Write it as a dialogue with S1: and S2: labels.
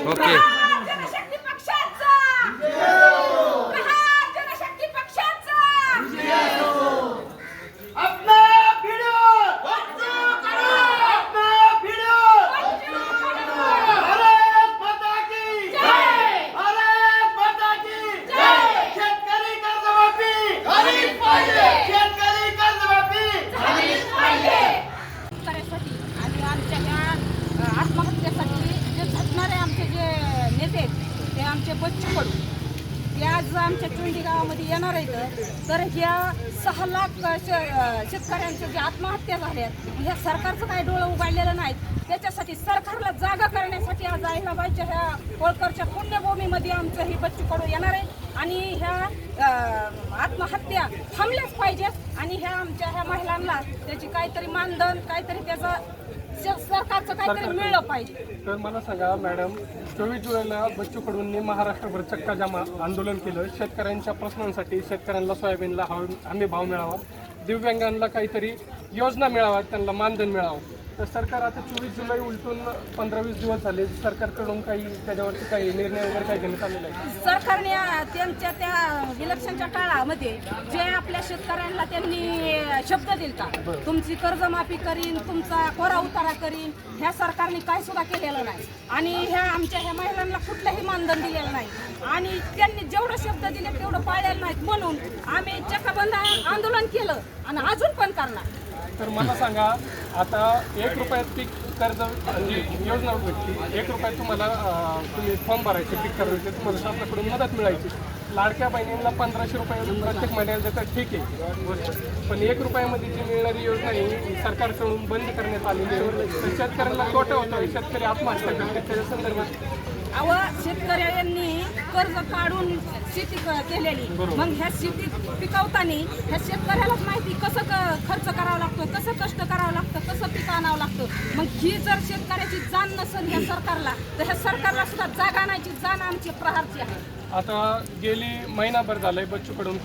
S1: Ok. मेंढी गावामध्ये येणार आहेत तर ह्या सहा लाख शेतकऱ्यांच्या ज्या आत्महत्या झाल्यात ह्या सरकारचं काय डोळं उघडलेलं नाहीत त्याच्यासाठी सरकारला जागा करण्यासाठी आज अहिलाबाईच्या ह्या होळकरच्या पुण्यभूमीमध्ये आमचं हे बच्चू कडू येणार आहे. आणि ह्या आत्महत्या थांबल्याच पाहिजेत. आणि ह्या आमच्या ह्या महिलांना त्याची काहीतरी मानधन काहीतरी त्याचा सरकारचं काहीतरी मिळलं पाहिजे.
S2: तर मला सांगा मॅडम चोवीस जुलैला बच्चू कडूंनी महाराष्ट्रभर चक्का जामा आंदोलन केलं. शेतकऱ्यांच्या प्रश्नांसाठी शेतकऱ्यांना सोयाबीनला हमी हमी भाव मिळावा. दिव्यांगांना काहीतरी योजना मिळावा त्यांना मानधन मिळावं. तर सरकार आता चोवीस जुलै उलटून पंधरा वीस दिवस झाले. सरकारकडून काही त्याच्यावरती काही निर्णय वगैरे काही घेण्यात आलेला आहे?
S1: सरकारने त्यांच्या त्या इलेक्शनच्या काळामध्ये जे आपल्या शेतकऱ्यांना त्यांनी शब्द दिलता तुमची कर्जमाफी करीन तुमचा कोरा उतारा करीन ह्या सरकारने काय सुद्धा केलेलं नाही. आणि ह्या आमच्या ह्या महिलांना कुठलंही मानधन दिलेलं नाही. आणि त्यांनी जेवढं शब्द दिले तेवढं पाळलेलं नाहीत. म्हणून आम्ही चक्काबंद आंदोलन केलं आणि अजून पण करणार.
S2: तर मला सांगा आता एक रुपयात पीक कर्ज जी योजना भेटली. एक रुपयात तुम्हाला तुम्ही फॉर्म भरायचे पीक कर्जाचे तुम्हाला शासनाकडून मदत मिळायची. लाडक्या बहिणींना पंधराशे रुपये प्रत्येक महिन्याला देतात ठीक आहे. पण एक रुपयामध्ये जी मिळणारी योजना ही सरकारकडून बंद करण्यात आलेली आहे. तर शेतकऱ्यांना तोटा होतो शेतकरी आत्महत्या करतात. त्याच्या संदर्भात
S1: अव कर्ज काढून शेती क- केलेली. मग ह्या शेती पिकवताना ह्या शेतकऱ्यालाच माहिती कसं क- खर्च करावा लागतो कसं कष्ट करावं लागतं कसं पीक आणावं लागतं. मग ही जर शेतकऱ्याची जाण नसेल ह्या सरकारला तर ह्या सरकारला सुद्धा जाग आणायची जाण आमची प्रहारची आहे.
S2: आता गेली महिनाभर झालंय बच्चू कडून